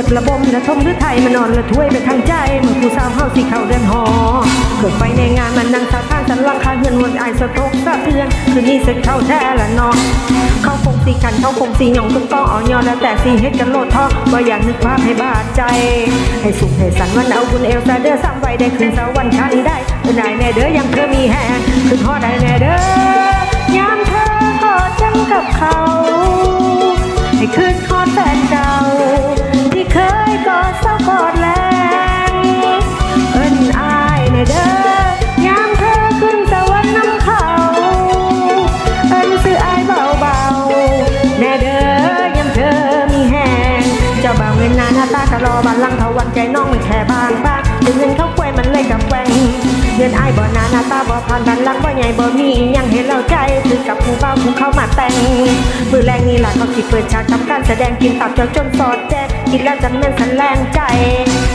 จ็บระบมและทมหรือไทยมานอนและถ้วยไปทางใจเมื่อผู้สาวเฮาสิเขาเดือนหอเกิดไฟในงานมันนั่งสาทางสันหลังคาเงินวนไอายสะทกสะเทือนคืนนี้เสร็จเข้าแท้ละนอนเขาคงสีกันเขาคงสีหยองตุ้งต้องอ่อนยอนแล้วแต่สีเฮ็ดกันโลดท้อว่าอยากนึกภาพให้บาดใจ ให้สุขให้สันวันเอาบุญเอลซาเด้อซ้ำไว้ได้คืนสาววันคันได้เป็นไหนแน่เด้อยังเธอมีแหงคืนฮอดได้แน่เด้อ เศร้ากอดแรงเอิ้นอายในเด้อยามเธอขึ้นสวรรค์น้ำเขาเอิ้นซื้ออายเบาๆแน่เด้อยามเธอมีแหงเจ้าบ่าวเงินหนาหน้าตากะรอบันลังเทาวันใจน้องมันแค่บางบ้างดึงเงินเขาแกวมันเลยกับแกวงเงินอายบ่หนาหน้าตาบ่ผ่านบันลังบ่ใหญ่บ่มีอิหยังเห็นเราใจคือกับผู้เบาผู้เข้ามาแต่งมือแรงนี่ล่ะเขาสิเปิดฉากทำการแสดงกินตับเจ้าจนสอดแจ้ง กินแล้วจะแม่นสันแรงใจ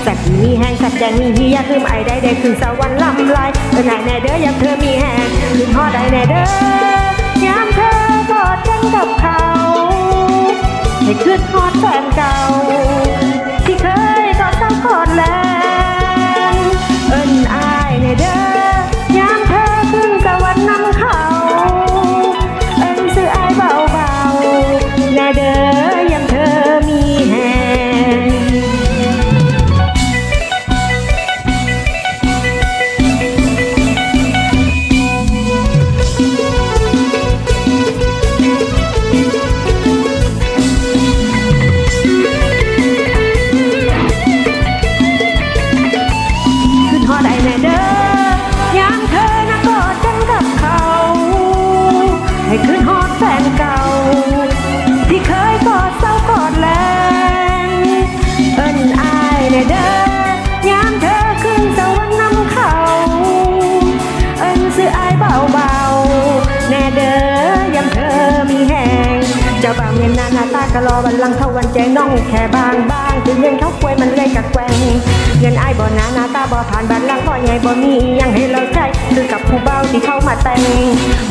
แต่ที่มีแห้งสัดแดงมีเฮียคือไอได้ได้คือสวรรค์ลำลายเป็นไหนแน่เด้ออยากเธอมีแห้งคือพ่อได้แน่เด้อยามเธอกอดกันกับเขาให้ขึ้นฮอดแฟนเก่า แน่เด้อยามเธอนะกอดกันกับเขา ให้ขึ้นฮอดแฟนเก่า ที่เคยกอดเศร้ากอดแรงเอิ้นอายแน่เด้อยามเธอขึ้นสวรรค์นำเขา เอิ้นซื้ออายเบาๆแน่เด้อยามเธอมีแหงเจ้าบ่าวเมียนนาหน้าตากะรอบันลังเท่าวันใจน้องแค่บางบางถึงเงินเขาควยมันเลยกักแกว่งเงินอายบ่หนาหน้า บ่ผ่านบันลังบ่ใหญ่บ่มีอิหยังให้เราใช้คือกับผู้เบาที่เข้ามาแต่ง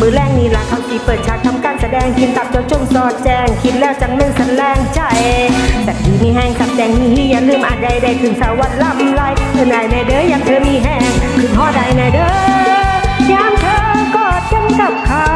มือแรงนี่ล่ะเขาสิเปิดฉากทำการแสดงกินตับเจ้าจงสอดแจ้งคิดแล้วจังแม่นสันแรงใจแต่ที่มีแห้งสับแดงมีอย่าลืมอาจใดได้ถึงสวรรค์ลำลายเธอไหนในเด้อยังเธอมีแห้งขึ้นฮอดได้ในเด้อยามเธอกอดกันกับเขา